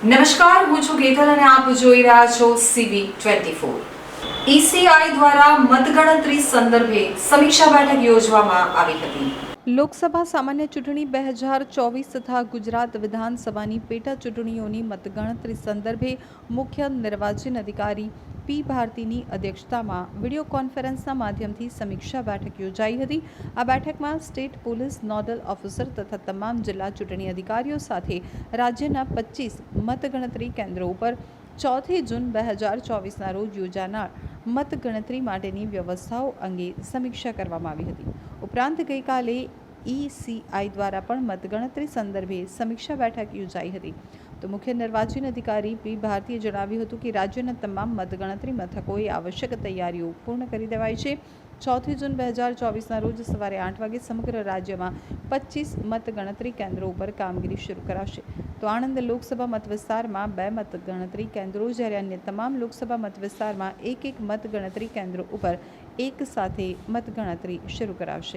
નમસ્કાર, હું છું ગેતલ અને આપ જોઈ રહ્યા છો સીબી ટ્વેન્ટી ફોર ઈસીઆઈ દ્વારા મતગણતરી સંદર્ભે સમીક્ષા બેઠક યોજવામાં આવી હતી. લોકસભા સામાન્ય ચૂંટણી બે હજાર ચોવીસ તથા ગુજરાત વિધાનસભાની પેટા ચૂંટણીઓની મતગણતરી સંદર્ભે મુખ્ય નિર્વાચન અધિકારી પી ભારતીની અધ્યક્ષતામાં વીડિયો કોન્ફરન્સના માધ્યમથી સમીક્ષા બેઠક યોજાઈ હતી. આ બેઠકમાં સ્ટેટ પોલીસ, નોડલ ઓફિસર તથા તમામ જિલ્લા ચૂંટણી અધિકારીઓ સાથે રાજ્યના પચીસ મતગણતરી કેન્દ્રો ઉપર ચોથી જૂન બે હજાર ચોવીસના રોજ યોજાનાર મતગણતરી માટેની વ્યવસ્થાઓ અંગે સમીક્ષા કરવામાં આવી હતી. ઉપરાંત ગઈકાલે ઈસીઆઈ દ્વારા પણ મતગણતરી સંદર્ભે સમીક્ષા બેઠક યોજાઈ હતી. તો મુખ્ય નિર્વાચન અધિકારી પી. ભારતીએ જણાવ્યું હતું કે રાજ્યના તમામ મતગણતરી મથકોએ આવશ્યક તૈયારીઓ પૂર્ણ કરી દેવાઈ છે. ચોથી જૂન બે હજાર ચોવીસના રોજ સવારે આઠ વાગે સમગ્ર રાજ્યમાં પચીસ મતગણતરી કેન્દ્રો ઉપર કામગીરી શરૂ કરાશે. તો આણંદ લોકસભા મતવિસ્તારમાં બે મતગણતરી કેન્દ્રો, જ્યારે અન્ય તમામ લોકસભા મતવિસ્તારમાં એક એક મતગણતરી કેન્દ્રો ઉપર એક સાથે મતગણતરી શરૂ કરાવશે